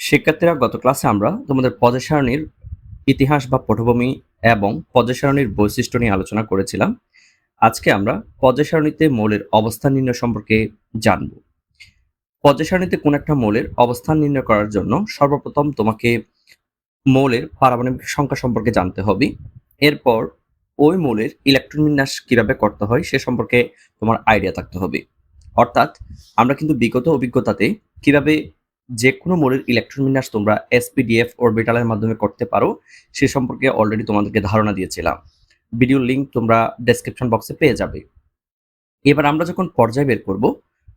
শিক্ষার্থীরা, গত ক্লাসে আমরা তোমাদের পদে সারণীর ইতিহাস বা পটভূমি এবং পদে সারণীর বৈশিষ্ট্য নিয়ে আলোচনা করেছিলাম। আজকে আমরা পদে সারণীতে মৌলের অবস্থান নির্ণয় সম্পর্কে জানব। পদে সারণীতে কোন একটা মৌলের অবস্থান নির্ণয় করার জন্য সর্বপ্রথম তোমাকে মৌলের পারমাণবিক সংখ্যা সম্পর্কে জানতে হবে। এরপর ওই মৌলের ইলেকট্রন বিন্যাস কীভাবে করতে হয় সে সম্পর্কে তোমার আইডিয়া থাকতে হবে। অর্থাৎ আমরা কিন্তু বিগত অভিজ্ঞতাতে কীভাবে যে কোনো মোডের ইলেকট্রন বিন্যাস তোমরা এসপিডিএফ অরবিটালের মাধ্যমে করতে পারো, সে সম্পর্কে অলরেডি তোমাদেরকে ধারণা দিয়েছিলাম। ভিডিও লিংক তোমরা ডেসক্রিপশন বক্সে পেয়ে যাবে। এবার আমরা যখন পর্যায় বের করব,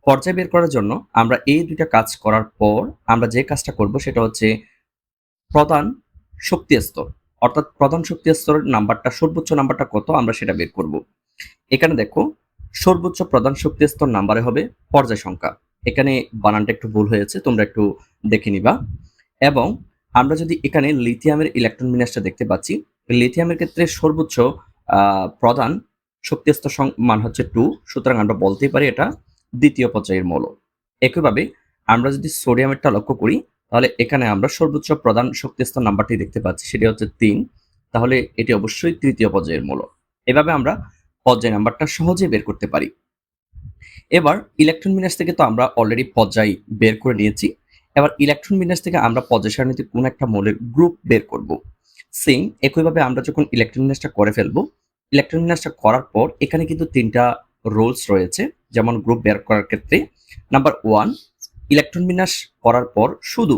পর্যায় বের করার জন্য আমরা এই দুইটা কাজ করার পর আমরা যে কাজটা করব সেটা হচ্ছে প্রধান শক্তি স্তর। অর্থাৎ প্রধান শক্তি স্তরের নাম্বারটা, সর্বোচ্চ নাম্বারটা কত আমরা সেটা বের করব। এখানে দেখো, সর্বোচ্চ প্রধান শক্তি স্তর নাম্বারে হবে পর্যায় সংখ্যা। এখানে বানানটা একটু ভুল হয়েছে, তোমরা একটু দেখে নিবা। এবং আমরা যদি এখানে লিথিয়ামের ইলেকট্রন বিন্যাসটা দেখতে পাচ্ছি লিথিয়ামের ক্ষেত্রে সর্বোচ্চ প্রধান শক্তিস্তর সং- মান হচ্ছে টু সুতরাং আমরা বলতেই পারি এটা দ্বিতীয় পর্যায়ের মৌল। একইভাবে আমরা যদি সোডিয়ামেরটা লক্ষ্য করি, তাহলে এখানে আমরা সর্বোচ্চ প্রধান শক্তিস্তর নাম্বারটি দেখতে পাচ্ছি, সেটি হচ্ছে তিন, তাহলে এটি অবশ্যই তৃতীয় পর্যায়ের মৌল। এভাবে আমরা পর্যায় নাম্বারটা সহজে বের করতে পারি। এবার ইলেকট্রন বিন্যাস থেকে তো আমরা অলরেডি পর্যায় বের করে নিয়েছি। এবার ইলেকট্রন বিন্যাস থেকে আমরা পর্যায় সারণীতে কোন একটা মৌলের গ্রুপ বের করব। সেম একইভাবে আমরা যখন ইলেকট্রন বিন্যাসটা করে ফেলব ইলেকট্রন বিন্যাসটা করার পর এখানে কিন্তু তিনটা রোলস রয়েছে। যেমন গ্রুপ বের করার ক্ষেত্রে নাম্বার ওয়ান ইলেকট্রন বিন্যাস করার পর শুধু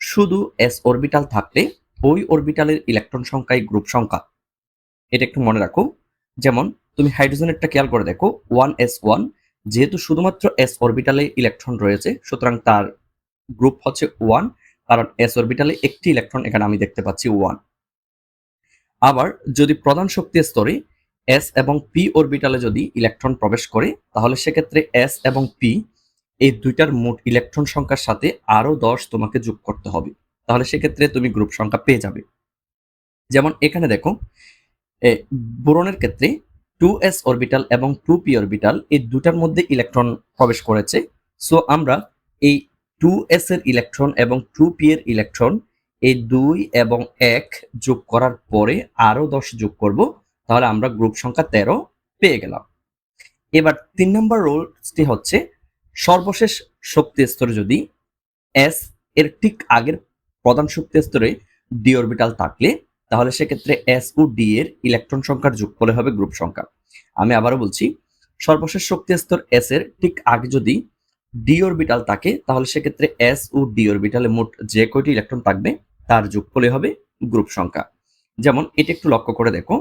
শুধু এস অরবিটাল থাকলে ওই অরবিটালের ইলেকট্রন সংখ্যাই গ্রুপ সংখ্যা, এটা একটু মনে রাখো। যেমন তুমি হাইড্রোজেনেরটা খেয়াল করে দেখো ওয়ান এস ওয়ান যেহেতু শুধুমাত্র এস অরবিটালে ইলেকট্রন রয়েছে, সুতরাং তার গ্রুপ হচ্ছে ওয়ান কারণ এস অরবিটালে একটি ইলেকট্রন এখানে আমি দেখতে পাচ্ছি ওয়ান আবার যদি প্রধান শক্তি স্তরে এস এবং পি অরবিটালে যদি ইলেকট্রন প্রবেশ করে, তাহলে সেক্ষেত্রে এস এবং পি এই দুইটার মোট ইলেকট্রন সংখ্যার সাথে আরও দশ তোমাকে যোগ করতে হবে। তাহলে সেক্ষেত্রে তুমি গ্রুপ সংখ্যা পেয়ে যাবে। যেমন এখানে দেখো বোরনের ক্ষেত্রে টু এস অরবিটাল এবং টু পি অরবিটাল এই দুটার মধ্যে ইলেকট্রন প্রবেশ করেছে। সো আমরা এই টু এস এর ইলেকট্রন এবং টু পি এর ইলেকট্রন এই দুই এবং এক যোগ করার পরে আরও দশ যোগ করব, তাহলে আমরা গ্রুপ সংখ্যা তেরো পেয়ে গেলাম। এবার তিন নম্বর রোলসটি হচ্ছে সর্বশেষ শক্তি স্তরে যদি এস এর ঠিক আগের প্রধান শক্তি স্তরে ডি অরবিটাল থাকলে তাহলে সেক্ষেত্রে এস ও ডি এর ইলেকট্রন সংখ্যার যোগফলে হবে গ্রুপ সংখ্যা। আমি আবারও বলছি, সর্বশেষ শক্তি স্তর এস এর ঠিক আগে যদি ডি অরবিটাল থাকে, তাহলে সেক্ষেত্রে এস ও ডি অরবিটালে মোট যে কয়টি ইলেকট্রন থাকবে, তার যোগফলে হবে গ্রুপ সংখ্যা। যেমন এটা একটু লক্ষ্য করে দেখো,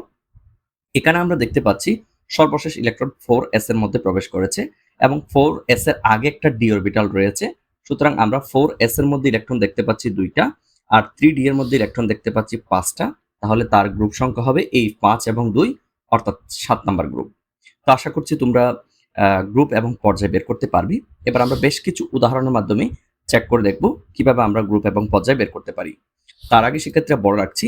এখানে আমরা দেখতে পাচ্ছি সর্বশেষ ইলেকট্রন ফোর এস এর মধ্যে প্রবেশ করেছে এবং ফোর এস এর আগে একটা ডি অরবিটাল রয়েছে। সুতরাং আমরা ফোর এস এর মধ্যে ইলেকট্রন দেখতে পাচ্ছি দুইটা। আর থ্রি ডি এর মধ্যে ইলেকট্রন দেখতে পাচ্ছি পাঁচটা, তাহলে তার গ্রুপ সংখ্যা হবে এই পাঁচ এবং দুই, অর্থাৎ সাত নাম্বার গ্রুপ তো আশা করছি তোমরা গ্রুপ এবং পর্যায় বের করতে পারবি। এবার আমরা বেশ কিছু উদাহরণের মাধ্যমে চেক করে দেখব কীভাবে আমরা গ্রুপ এবং পর্যায় বের করতে পারি। তার আগে সেক্ষেত্রে বড় রাখছি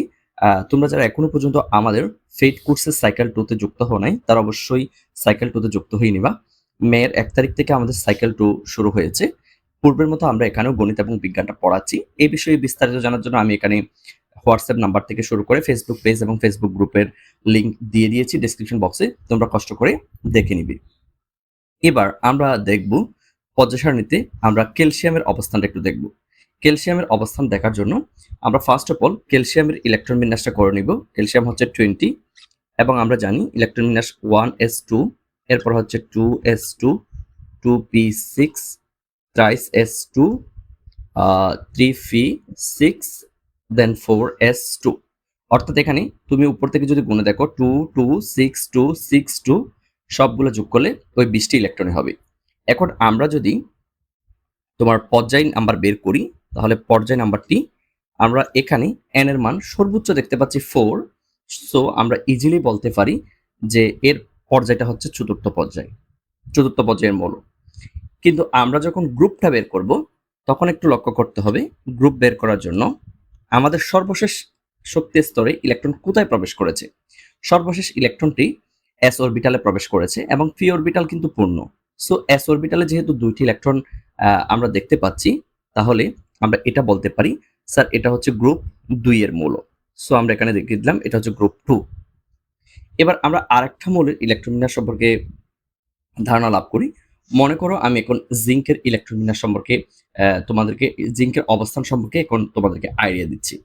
তোমরা যারা এখনও পর্যন্ত আমাদের ফেড কোর্সের সাইকেল টুতে যুক্ত হও নাই, তারা অবশ্যই সাইকেল টুতে যুক্ত হয়ে নিবা। মেয়ের এক তারিখ থেকে আমাদের সাইকেল টু শুরু হয়েছে। পূর্বের মতো আমরা এখানেও গণিত এবং বিজ্ঞানটা পড়াচ্ছি। এই বিষয়ে বিস্তারিত জানার জন্য আমি এখানে হোয়াটসঅ্যাপ নাম্বার থেকে শুরু করে ফেসবুক পেজ এবং ফেসবুক গ্রুপের লিঙ্ক দিয়ে দিয়েছি ডিসক্রিপশন বক্সে তোমরা কষ্ট করে দেখে নিবি। এবার আমরা দেখব পর্যায় সারণীতে আমরা ক্যালসিয়ামের অবস্থানটা একটু দেখব। ক্যালসিয়ামের অবস্থান দেখার জন্য আমরা ফার্স্ট অফ অল ক্যালসিয়ামের ইলেকট্রন বিন্যাসটা করে নিব। ক্যালসিয়াম হচ্ছে টোয়েন্টি এবং আমরা জানি ইলেকট্রন বিন্যাস ওয়ান এস টু এরপর হচ্ছে two S two two P six S two three P six then four S two অর্থাৎ এখানে তুমি উপর থেকে যদি গুণে দেখো two two six two six two সবগুলো যোগ করলে ওই বিশটি ইলেকট্রনে হবে। এখন আমরা যদি তোমার পর্যায় নাম্বার বের করি, তাহলে পর্যায় নাম্বারটি আমরা এখানে এন এর মান সর্বোচ্চ দেখতে পাচ্ছি ফোর সো আমরা ইজিলি বলতে পারি যে এর পর্যায়টা হচ্ছে চতুর্থ পর্যায়, চতুর্থ পর্যায়ের মৌল। কিন্তু আমরা যখন গ্রুপটা বের করব, তখন একটু লক্ষ্য করতে হবে, গ্রুপ বের করার জন্য আমাদের সর্বশেষ শক্তি স্তরে ইলেকট্রন কোথায় প্রবেশ করেছে? সর্বশেষ ইলেকট্রনটি এস অরবিটালে প্রবেশ করেছে এবং পি অরবিটাল কিন্তু পূর্ণ। সো এস অরবিটালে যেহেতু দুইটি ইলেকট্রন আমরা দেখতে পাচ্ছি, তাহলে আমরা এটা বলতে পারি, স্যার, এটা হচ্ছে গ্রুপ দুই এর মৌল। সো আমরা এখানে দেখিয়ে দিলাম, এটা হচ্ছে গ্রুপ টু। এবার আমরা আরেকটা মৌলের ইলেকট্রোমিনার সম্পর্কে ধারণা লাভ করি। মনে করো আমি এখন জিঙ্কের ইলেকট্রোমিনার সম্পর্কে তোমাদেরকে জিঙ্কের অবস্থান সম্পর্কে এখন তোমাদেরকে আইডিয়া দিচ্ছি।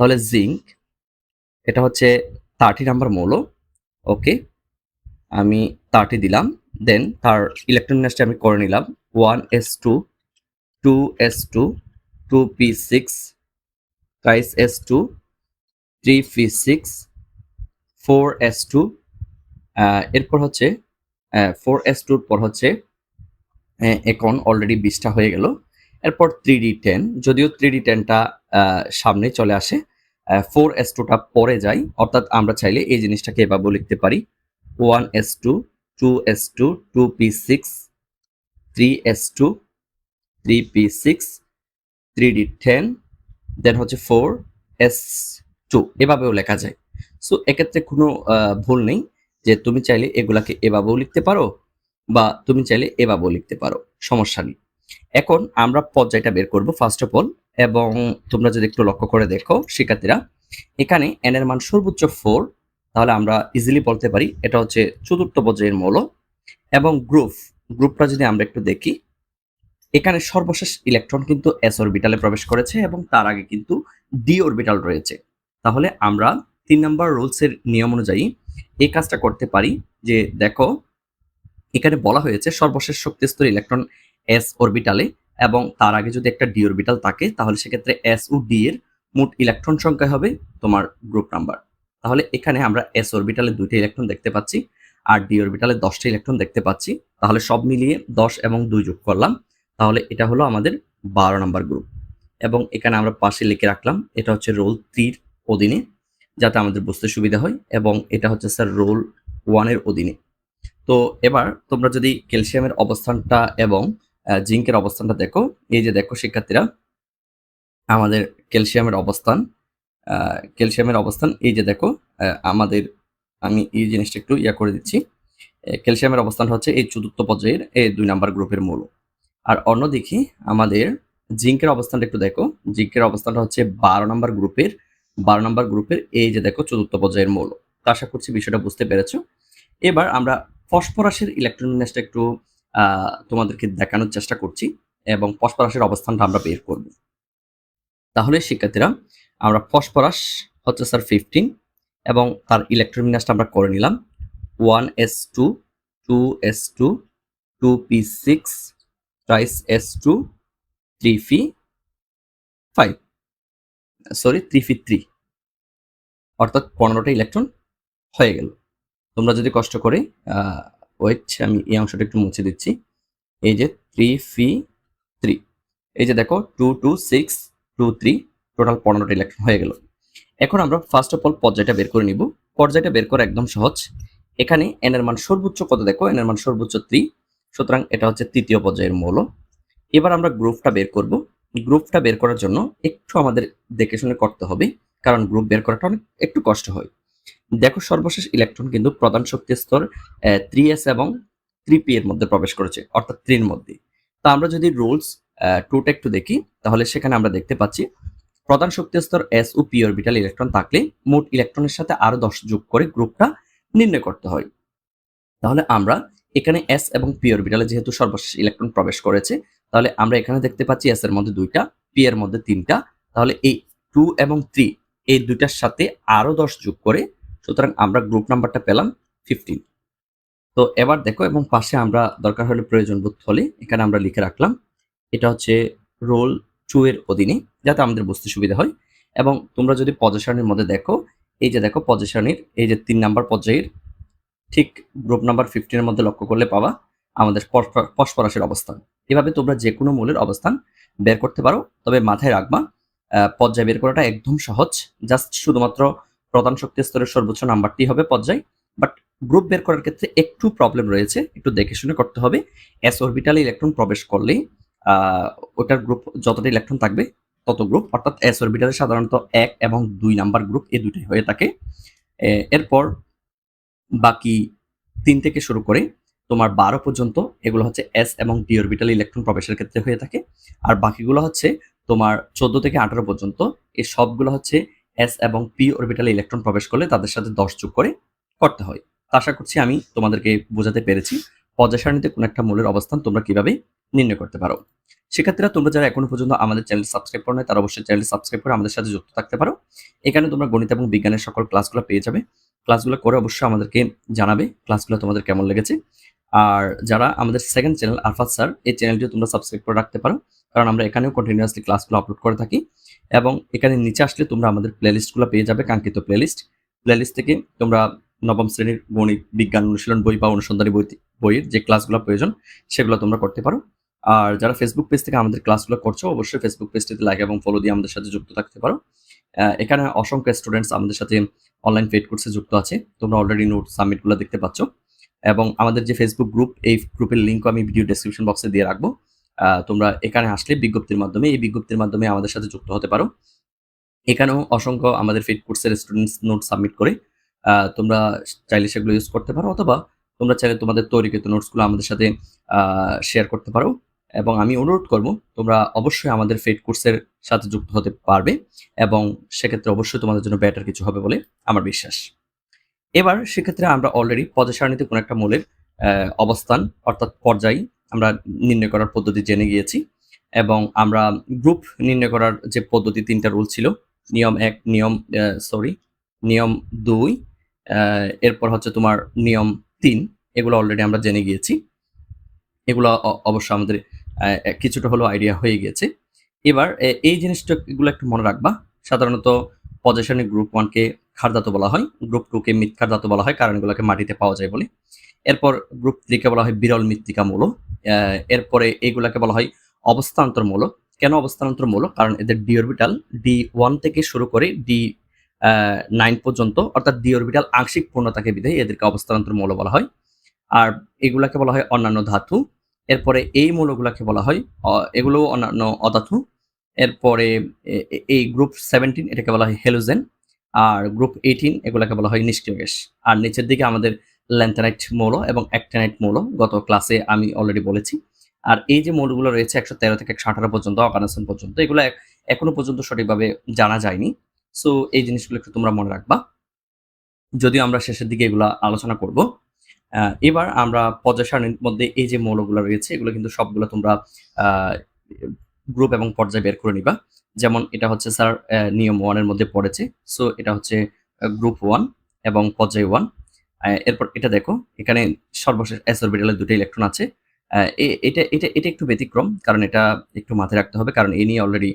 তাহলে জিঙ্ক এটা হচ্ছে থার্টি নাম্বার মৌল ওকে আমি থার্টি দিলাম দেন তার ইলেকট্রোমিনাসটা আমি করে নিলাম one S two two S two two P six three S two three P six four S two এরপর হচ্ছে ফোর এস টুর পর হচ্ছে এখন অলরেডি বিশটা হয়ে গেল। এরপর থ্রি ডি টেন যদিও থ্রি ডি টেনটা সামনে চলে আসে ফোর এস টুটা পরে যায় অর্থাৎ আমরা চাইলে এই জিনিসটাকে এভাবেও লিখতে পারি। One S two two S two two P six three S two three P six three D ten then হচ্ছে ফোর এস টু এভাবেও লেখা যায়। সো এক্ষেত্রে কোনো ভুল নেই যে তুমি চাইলে এগুলাকে এভাবেও লিখতে পারো। বা তুমি চাইলে এভাবেও লিখতে পারো, সমস্যা নেই। এখন আমরা পর্যায়টা বের করব ফার্স্ট অফ অল এবং তোমরা যদি একটু লক্ষ্য করে দেখো, শিক্ষার্থীরা, এখানে এন এর মান সর্বোচ্চ ফোর তাহলে আমরা ইজিলি বলতে পারি, এটা হচ্ছে চতুর্থ পর্যায়ের মৌল, এবং গ্রুপ গ্রুপটা যদি আমরা একটু দেখি, এখানে সর্বশেষ ইলেকট্রন কিন্তু এস অরবিটালে প্রবেশ করেছে, এবং তার আগে কিন্তু ডি অরবিটাল রয়েছে। তাহলে আমরা তিন নম্বর রুলসের নিয়ম অনুযায়ী এই কাজটা করতে পারি যে, দেখো এখানে বলা হয়েছে সর্বশেষ শক্তিস্তর ইলেকট্রন এস অরবিটালে এবং তার আগে যদি একটা ডি অরবিটাল থাকে, তাহলে সেক্ষেত্রে এস ও ডি এর মোট ইলেকট্রন সংখ্যা হবে তোমার গ্রুপ নাম্বার তাহলে এখানে আমরা এস অরবিটালে দুইটা ইলেকট্রন দেখতে পাচ্ছি, আর ডি অরবিটালে দশটা ইলেকট্রন দেখতে পাচ্ছি। তাহলে সব মিলিয়ে দশ এবং দুই যোগ করলাম, তাহলে এটা হলো আমাদের বারো নাম্বার গ্রুপ এবং এখানে আমরা পাশে লিখে রাখলাম, এটা হচ্ছে রোল থ্রির অধীনে, যাতে আমাদের বুঝতে সুবিধা হয়, এবং এটা হচ্ছে স্যার রোল ওয়ানের অধীনে। তো এবার তোমরা যদি ক্যালসিয়ামের অবস্থানটা এবং জিঙ্কের অবস্থানটা দেখো, এই যে দেখো শিক্ষার্থীরা, আমাদের ক্যালসিয়ামের অবস্থান ক্যালসিয়ামের অবস্থান, এই যে দেখো আমাদের, আমি এই জিনিসটা একটু ইয়া করে দিচ্ছি ক্যালসিয়ামের অবস্থান হচ্ছে এই চতুর্থ পর্যায়ের এই দুই নাম্বার গ্রুপের মূল। আর অন্য দেখি আমাদের জিঙ্কের অবস্থানটা একটু দেখো, জিঙ্কের অবস্থানটা হচ্ছে বারো নাম্বার গ্রুপের, বারো নাম্বার গ্রুপের এই যে দেখো চতুর্থ পর্যায়ের মৌল। আশা করছি বিষয়টা বুঝতে পেরেছ। এবার আমরা ফসফরাসের ইলেকট্রনিকসটা একটু তোমাদেরকে দেখানোর চেষ্টা করছি এবং ফসফরাসের অবস্থানটা আমরা বের করব। তাহলে শিক্ষার্থীরা, আমরা ফসফরাস হচ্ছে স্যার ফিফটিন এবং তার ইলেকট্রোমিনাসটা আমরা করে নিলাম। One S two two S two two P six three S two three P five sorry three P three অর্থাৎ পনেরোটা ইলেকট্রন হয়ে গেল। তোমরা যদি কষ্ট করে ওয়েট আমি এই অংশটা একটু মুছে দিচ্ছি। এই যে থ্রি ফি থ্রি এই যে দেখো two two six two three total পনেরোটা ইলেকট্রন হয়ে গেল। এখন আমরা ফার্স্ট অফ অল পর্যায়টা বের করে নিব। পর্যায়টা বের করা একদম সহজ। এখানে এন এর মান সর্বোচ্চ কত দেখো? এন এর মান সর্বোচ্চ থ্রি সুতরাং এটা হচ্ছে তৃতীয় পর্যায়ের মৌল। এবার আমরা গ্রুপটা বের করব। গ্রুপটা বের করার জন্য একটু আমাদের দেখে শুনে করতে হবে। কারণ গ্রুপ বের করাটা অনেক, একটু কষ্ট হয়। দেখো সর্বশেষ ইলেকট্রন কিন্তু প্রধান শক্তি স্তর থ্রি এস এবং থ্রি পি এর মধ্যে প্রবেশ করেছে, অর্থাৎ থ্রির মধ্যে। তা আমরা যদি রুলস টুটা একটু দেখি, তাহলে সেখানে আমরা দেখতে পাচ্ছি, প্রধান শক্তি স্তর এস ও পি অরবিটাল ইলেকট্রন থাকলে মোট ইলেকট্রনের সাথে আরও দশ যোগ করে গ্রুপটা নির্ণয় করতে হয়। তাহলে আমরা এখানে এস এবং পি অরবিটালে যেহেতু সর্বশেষ ইলেকট্রন প্রবেশ করেছে, তাহলে আমরা এখানে দেখতে পাচ্ছি এস এর মধ্যে দুইটা পি এর মধ্যে তিনটা, তাহলে এই টু এবং থ্রি এই দুইটার সাথে আরও দশ যোগ করে, সুতরাং আমরা গ্রুপ নাম্বারটা পেলাম ফিফটিন তো এবার দেখো, এবং পাশে আমরা দরকার হলে প্রয়োজন বোধ হলে এখানে আমরা লিখে রাখলাম, এটা হচ্ছে রোল টু এর অধীনে, যাতে আমাদের বুঝতে সুবিধা হয়। এবং তোমরা যদি পজিশনের মধ্যে দেখো, এই যে দেখো পজিশনের এই যে তিন নাম্বার পর্যায়ের ঠিক গ্রুপ নাম্বার ফিফটিনের মধ্যে লক্ষ্য করলে পাওয়া আমাদের ফসফরাসের অবস্থান। এভাবে তোমরা যে কোনো মূলের অবস্থান বের করতে পারো, তবে মাথায় রাখবা পর্যায় বের করাটা একদম সহজ। জাস্ট শুধুমাত্র প্রধান শক্তি স্তরের সর্বোচ্চ নাম্বারটি হবে পর্যায় বাট গ্রুপ বের করার ক্ষেত্রে একটু প্রবলেম রয়েছে, একটু দেখে শুনে করতে হবে। এস অরবিটালে ইলেকট্রন প্রবেশ করলেই ওটার গ্রুপ যতটা ইলেকট্রন থাকবে, তত গ্রুপ অর্থাৎ এস অরবিটালে সাধারণত এক এবং দুই নাম্বার গ্রুপ এই দুটোই হয়ে থাকে। এরপর বাকি তিন থেকে শুরু করে তোমার বারো পর্যন্ত এগুলো হচ্ছে এস এবং ডি অরবিটাল ইলেকট্রন প্রবেশের ক্ষেত্রে হয়ে থাকে। আর বাকিগুলো হচ্ছে তোমার চোদ্দ থেকে আঠারো পর্যন্ত এই সবগুলো হচ্ছে এস এবং পি অরবিটালে ইলেকট্রন প্রবেশ করলে তাদের সাথে দশ যোগ করে করতে হয়। আশা করছি আমি তোমাদেরকে বোঝাতে পেরেছি। পর্যায় সারণীতে কোনো একটা মূলের অবস্থান তোমরা কীভাবে নির্ণয় করতে পারো? সেক্ষেত্রে তোমরা যারা এখনও পর্যন্ত আমাদের চ্যানেল সাবস্ক্রাইব করো তারা অবশ্যই চ্যানেল সাবস্ক্রাইব করে আমাদের সাথে যুক্ত থাকতে পারো। এখানে তোমরা গণিত এবং বিজ্ঞানের সকল ক্লাসগুলো পেয়ে যাবে। ক্লাসগুলো করে অবশ্যই আমাদেরকে জানাবে ক্লাসগুলো তোমাদের কেমন লেগেছে। আর যারা আমাদের সেকেন্ড চ্যানেল আরফাত স্যার এই চ্যানেলটিও তোমরা সাবস্ক্রাইব করে রাখতে পারো। কারণ আমরা এখানেও কন্টিনিউয়াসলি ক্লাসগুলো আপলোড করে থাকি এবং এখানে নিচে আসলে তোমরা আমাদের প্লেলিস্টগুলো পেয়ে যাবে, কাঙ্ক্ষিত প্লেলিস্ট প্লেলিস্ট থেকে তোমরা নবম শ্রেণির গণিত, বিজ্ঞান অনুশীলন বই বা অনুসন্ধানী বই বইয়ের যে ক্লাসগুলো প্রয়োজন, সেগুলো তোমরা করতে পারো। আর যারা ফেসবুক পেজ থেকে আমাদের ক্লাসগুলো করছ, অবশ্যই ফেসবুক পেজটিতে লাইক এবং ফলো দিয়ে আমাদের সাথে যুক্ত থাকতে পারো। এখানে অসংখ্য স্টুডেন্টস আমাদের সাথে অনলাইন পেড কোর্সে যুক্ত আছে। তোমরা অলরেডি নোট সাবমিটগুলো দেখতে পাচ্ছ। এবং আমাদের যে ফেসবুক গ্রুপ এই গ্রুপের লিঙ্কও আমি ভিডিও ডেসক্রিপশন বক্সে দিয়ে রাখব। তোমরা এখানে আসলে বিজ্ঞপ্তির মাধ্যমে, এই বিজ্ঞপ্তির মাধ্যমে আমাদের সাথে যুক্ত হতে পারো। এখানেও অসংখ্য আমাদের ফেড কোর্সের স্টুডেন্টস নোট সাবমিট করে তোমরা চাইলে সেগুলো ইউজ করতে পারো অথবা তোমরা চাইলে তোমাদের তৈরিকৃত নোটসগুলো আমাদের সাথে শেয়ার করতে পারো। এবং আমি অনুরোধ করব, তোমরা অবশ্যই আমাদের ফেড কোর্সের সাথে যুক্ত হতে পারবে এবং সেক্ষেত্রে অবশ্যই তোমাদের জন্য বেটার কিছু হবে বলে আমার বিশ্বাস। এবার সেক্ষেত্রে আমরা অলরেডি পদে সারণীতে কোনো একটা মূলের অবস্থান অর্থাৎ পর্যায় আমরা নির্ণয় করার পদ্ধতি জেনে গিয়েছি এবং আমরা গ্রুপ নির্ণয় করার যে পদ্ধতি তিনটা রুল ছিল, নিয়ম এক, নিয়ম সরি নিয়ম দুই এরপর হচ্ছে তোমার নিয়ম তিন, এগুলো অলরেডি আমরা জেনে গিয়েছি। এগুলো অবশ্য আমাদের কিছুটা হলেও আইডিয়া হয়ে গিয়েছে। এবার এই জিনিসটা এগুলো একটু মনে রাখবা। সাধারণত পজিশনে গ্রুপ ওয়ানকে খারদাতো বলা হয় গ্রুপ টুকে মৃৎখারদাতো বলা হয়, কারণ এগুলোকে মাটিতে পাওয়া যায় বলে। এরপর গ্রুপ থ্রিকে বলা হয় বিরল মৃত্তিকা মূল এরপরে এইগুলাকে বলা হয় অবস্থান্তরমূলক। কেন অবস্থান্তর মূল কারণ এদের ডি অরবিটাল ডি ওয়ান থেকে শুরু করে ডি নাইন পর্যন্ত, অর্থাৎ ডি অরবিটাল আংশিক পূর্ণতাকে বিধায় এদেরকে অবস্থান্তর মৌল বলা হয়। আর এগুলাকে বলা হয় অন্যান্য ধাতু। এরপরে এই মৌলগুলাকে বলা হয় এগুলো অন্যান্য অধাতু। এরপরে এই গ্রুপ সেভেন্টিন এটাকে বলা হয় হেলোজেন আর গ্রুপ এইটিন এগুলাকে বলা হয় নিষ্ক্রিয় গ্যাস। আর নিচের দিকে আমাদের ল্যান্থানাইট মৌল এবং অ্যাক্টানাইট মৌল, গত ক্লাসে আমি অলরেডি বলেছি। আর এই যে মৌলগুলো রয়েছে একশো তেরো থেকে একশো আঠারো পর্যন্ত অকানাসন পর্যন্ত, এগুলো এখনও পর্যন্ত সঠিকভাবে জানা যায়নি। সো এই জিনিসগুলো একটু তোমরা মনে রাখবা। যদিও আমরা শেষের দিকে এগুলো আলোচনা করব। এবার আমরা পর্যায় মধ্যে এই যে মৌলগুলো রয়েছে, এগুলো কিন্তু সবগুলো তোমরা গ্রুপ এবং পর্যায় বের করে নিবা। যেমন এটা হচ্ছে স্যার নিয়ম ওয়ানের মধ্যে পড়েছে। সো এটা হচ্ছে গ্রুপ ওয়ান এবং পর্যায় ওয়ান এরপর এটা দেখো, এখানে সর্বশেষ এস অরবিটালের দুটো ইলেকট্রন আছে। এটা এটা এটা একটু ব্যতিক্রম, কারণ এটা একটু মাথায় রাখতে হবে, কারণ এ নিয়ে অলরেডি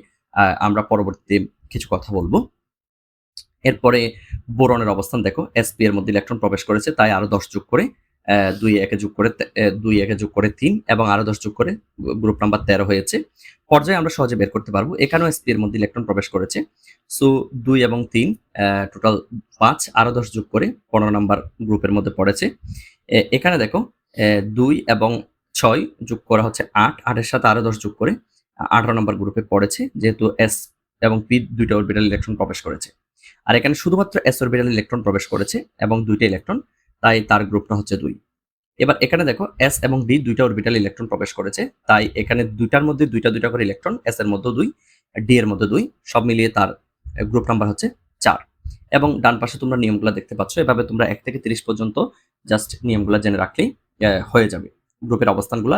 আমরা পরবর্তীতে কিছু কথা বলব। এরপরে বোরনের অবস্থান দেখো এসপি এর মধ্যে ইলেকট্রন প্রবেশ করেছে, তাই আরও দশ যোগ করে দুই একে যোগ করে দুই একে যোগ করে তিন এবং আরও দশ যোগ করে গ্রুপ নাম্বার তেরো হয়েছে। পর্যায়ে আমরা সহজে বের করতে পারব। এখানেও এসপি এর মধ্যে ইলেকট্রন প্রবেশ করেছে। সো, দুই এবং তিন টোটাল পাঁচ, আরও দশ যোগ করে পনেরো নাম্বার গ্রুপের মধ্যে পড়েছে। এখানে দেখো দুই এবং ছয় যোগ করা হচ্ছে আট, আটের সাথে আরও দশ যোগ করে আঠারো নম্বর গ্রুপে পড়েছে, যেহেতু এস এবং পি দুইটা অরবিটাল ইলেকট্রন প্রবেশ করেছে। আর এখানে শুধুমাত্র এস অরবিটাল ইলেকট্রন প্রবেশ করেছে এবং দুইটা ইলেকট্রন তাই তার গ্রুপটা হচ্ছে দুই। এবার এখানে দেখো এস এবং ডি দুইটা অরবিটাল ইলেকট্রন প্রবেশ করেছে, তাই এখানে দুইটার মধ্যে দুইটা দুইটা করে ইলেকট্রন এস এর মধ্যে দুই ডি এর মধ্যে দুই, সব মিলিয়ে তার গ্রুপ নাম্বার হচ্ছে চার। এবং ডান পাশে তোমরা নিয়মগুলো দেখতে পাচ্ছ, এভাবে তোমরা এক থেকে তিরিশ পর্যন্ত জাস্ট নিয়মগুলো জেনে রাখলেই হয়ে যাবে। গ্রুপের অবস্থানগুলো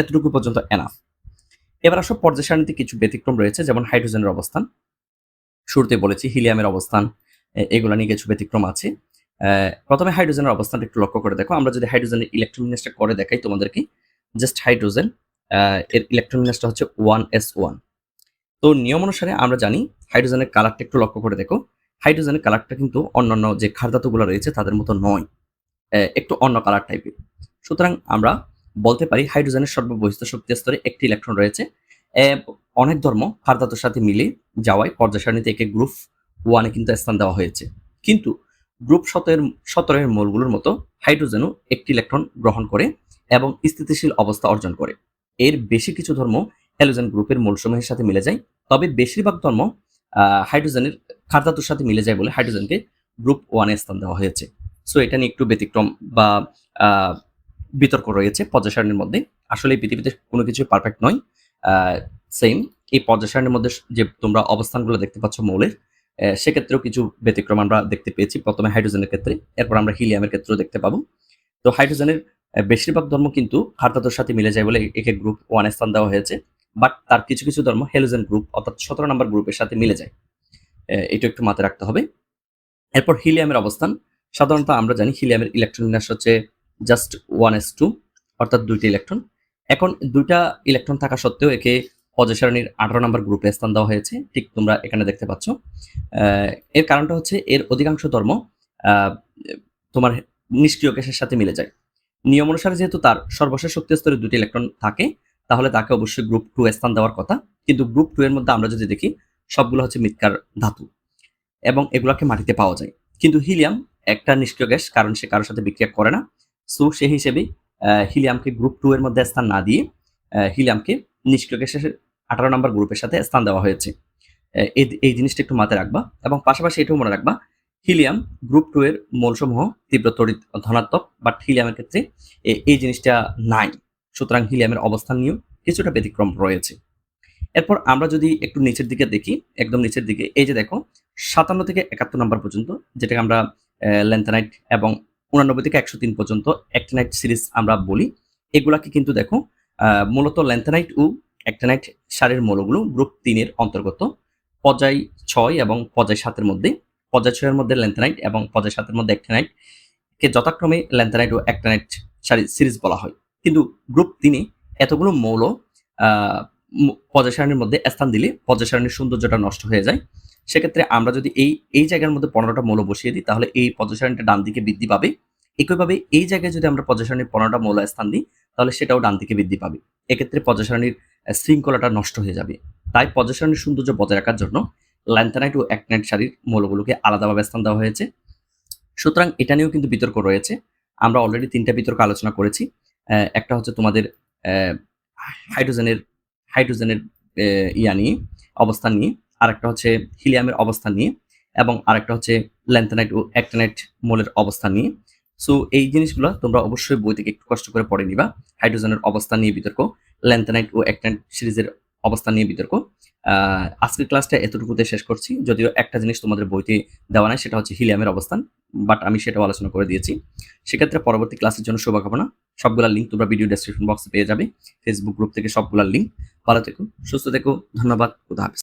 এতটুকু পর্যন্ত এনাফ এবার আসো পর্যায় সারণীতে কিছু ব্যতিক্রম রয়েছে, যেমন হাইড্রোজেনের অবস্থান। শুরুতে বলেছি হিলিয়ামের অবস্থান এগুলা নিয়ে কিছু ব্যতিক্রম আছে। প্রথমে হাইড্রোজেনের অবস্থানটা একটু লক্ষ্য করে দেখো। আমরা যদি হাইড্রোজেনের ইলেকট্রোমিনাসটা করে দেখাই তোমাদেরকে জাস্ট হাইড্রোজেন এর ইলেকট্রোমিনাসটা হচ্ছে ওয়ান এস ওয়ান তো নিয়ম অনুসারে আমরা জানি হাইড্রোজেনের কালারটা একটু লক্ষ্য করে দেখো। হাইড্রোজেনের কালারটা কিন্তু অন্যান্য যে খারধাতুগুলো রয়েছে তাদের মতো নয় একটু অন্য কালার টাইপের সুতরাং আমরা বলতে পারি হাইড্রোজেনের সর্ববহিষ্ঠ শক্তি স্তরে একটি ইলেকট্রন রয়েছে। অনেক ধর্ম খারধাতুর সাথে মিলে যাওয়ায় পর্যায় সারণীতে একে গ্রুপ ওয়ানে কিন্তু স্থান দেওয়া হয়েছে। কিন্তু গ্রুপ সতের, সতেরোর মৌলগুলোর মতো হাইড্রোজেনও একটি ইলেকট্রন গ্রহণ করে এবং স্থিতিশীল অবস্থা অর্জন করে। এর বেশি কিছু ধর্ম হ্যালোজেন গ্রুপের মূলসমূহের সাথে মিলে যায়, তবে বেশিরভাগ ধর্ম হাইড্রোজেনের খারধাতুর সাথে মিলে যায় বলে হাইড্রোজেনকে গ্রুপ ওয়ানে স্থান দেওয়া হয়েছে। সো এটা নিয়ে একটু ব্যতিক্রম বা বিতর্ক রয়েছে পর্যায় সারণীর মধ্যে। আসলে পৃথিবীতে কোনো কিছু পারফেক্ট নয়। সেম এই পর্যায় সারণীর মধ্যে যে তোমরা অবস্থানগুলো দেখতে পাচ্ছ মৌলের সেক্ষেত্রেও কিছু ব্যতিক্রম আমরা দেখতে পেয়েছি। প্রথমে হাইড্রোজেনের ক্ষেত্রে, এরপর আমরা হিলিয়ামের ক্ষেত্রেও দেখতে পাবো। তো হাইড্রোজেনের বেশিরভাগ ধর্ম কিন্তু খারতাতোর সাথে মিলে যায় বলে একে গ্রুপ ওয়ান স্থান দেওয়া হয়েছে। বাট তার কিছু কিছু ধর্ম হেলোজেন গ্রুপ অর্থাৎ সতেরো নম্বর গ্রুপের সাথে মিলে যায়। এটা একটু মাথায় রাখতে হবে। এরপর হিলিয়ামের অবস্থান। সাধারণত আমরা জানি হিলিয়ামের ইলেকট্রন বিন্যাস হচ্ছে জাস্ট ওয়ান এস টু, অর্থাৎ দুইটি ইলেকট্রন। এখন দুইটা ইলেকট্রন থাকা সত্ত্বেও একে পর্যায় সারণীর আঠারো নম্বর গ্রুপে স্থান দেওয়া হয়েছে। ঠিক তোমরা এখানে দেখতে পাচ্ছ। এর কারণটা হচ্ছে এর অধিকাংশ ধর্ম তোমার নিষ্ক্রিয় গ্যাসের সাথে মিলে যায়। নিয়ম অনুসারে যেহেতু তার সর্বশেষ শক্তি স্তরে দুটি ইলেকট্রন থাকে, তাহলে তাকে অবশ্যই গ্রুপ টু স্থান দেওয়ার কথা। কিন্তু গ্রুপ টু এর মধ্যে আমরা যদি দেখি, সবগুলো হচ্ছে মৃৎকার ধাতু এবং এগুলোকে মাটিতে পাওয়া যায়। কিন্তু হিলিয়াম একটা নিষ্ক্রিয় গ্যাস, কারণ সে কারোর সাথে বিক্রিয়া করে না। সো সেই হিসেবে হিলিয়ামকে গ্রুপ টু এর মধ্যে স্থান না দিয়ে হিলিয়ামকে নিষ্ক্রিয় গ্যাসের আঠারো নম্বর গ্রুপের সাথে স্থান দেওয়া হয়েছে। এই জিনিসটা একটু মাথায় রাখবা। এবং পাশাপাশি এটাও মনে রাখবা, হিলিয়াম গ্রুপ টু এর মৌলসমূহ তীব্র তড়িৎ ধনাত্মক বাট হিলিয়ামের ক্ষেত্রে এই জিনিসটা নাই। সুতরাং হিলিয়ামের অবস্থান নিয়েও কিছুটা ব্যতিক্রম রয়েছে। এরপর আমরা যদি একটু নিচের দিকে দেখি, একদম নিচের দিকে, এই যে দেখো, সাতান্ন থেকে একাত্তর নম্বর পর্যন্ত, যেটাকে আমরা লেন্থানাইট এবং উনানব্বই থেকে একশো তিন পর্যন্ত অ্যাক্টিনাইট সিরিজ আমরা বলি, এগুলাকে কিন্তু দেখো মূলত ল্যান্থানাইট ও অ্যাক্টিনাইট সারের মৌলগুলো গ্রুপ তিনের অন্তর্গত, পর্যায় ছয় এবং পর্যায় সাতের মধ্যে, পর্যায় ছয়ের মধ্যে ল্যান্থানাইট এবং পর্যায় সাতের মধ্যে অ্যাক্টিনাইট কে যথাক্রমে ল্যান্থানাইট ও অ্যাক্টানাইট সারি সিরিজ বলা হয়। কিন্তু গ্রুপ তিনে এতগুলো মৌল পর্যায় সারণীর মধ্যে স্থান দিলে পর্যায় সারণীর সৌন্দর্যটা নষ্ট হয়ে যায়। সেক্ষেত্রে আমরা যদি এই এই জায়গার মধ্যে পনেরোটা মৌল বসিয়ে দিই, তাহলে এই পর্যায় সারণীটা ডান দিকে বৃদ্ধি পাবে। একইভাবে এই জায়গায় যদি আমরা পর্যায় সারণীর পনেরোটা মৌল স্থান দিই, তাহলে সেটাও ডান দিকে বৃদ্ধি পাবে। এক্ষেত্রে পর্যায় সারণীর শৃঙ্খলাটা নষ্ট হয়ে যাবে। তাই সারণীর সৌন্দর্য বজায় রাখার জন্য ল্যান্থানাইট ও অ্যাক্টিনাইট সারির মৌলগুলোকে আলাদাভাবে স্থান দেওয়া হয়েছে। সুতরাং এটা নিয়েও কিন্তু বিতর্ক রয়েছে। আমরা অলরেডি তিনটা বিতর্ক আলোচনা করেছি। একটা হচ্ছে তোমাদের হাইড্রোজেনের হাইড্রোজেনের ইয়া নিয়ে, অবস্থান নিয়ে। আরেকটা হচ্ছে হিলিয়ামের অবস্থান নিয়ে এবং আরেকটা হচ্ছে ল্যান্থানাইট ও অ্যাক্টানাইট মোলের অবস্থান নিয়ে। সো এই জিনিসগুলো তোমরা অবশ্যই বই থেকে একটু কষ্ট করে পড়ে নিবা। হাইড্রোজেনের অবস্থান নিয়ে বিতর্ক। ল্যান্থানাইট ও অ্যাক্টানাইট সিরিজের অবস্থান নিয়ে বিতর্ক। আজকের ক্লাসটা এতটুকুতে শেষ করছি। যদিও একটা জিনিস তোমাদের বইতে দেওয়া নাই, সেটা হচ্ছে হিলিয়ামের অবস্থান বাট আমি সেটাও আলোচনা করে দিয়েছি। সেক্ষেত্রে পরবর্তী ক্লাসের জন্য শুভকামনা। সবগুলা লিঙ্ক তোমরা ভিডিও ডেসক্রিপশন বক্সে পেয়ে যাবে। ফেসবুক গ্রুপ থেকে সবগুলা লিঙ্ক ভালো থেকো, সুস্থ থেকো, ধন্যবাদ, খুদা হাফেজ।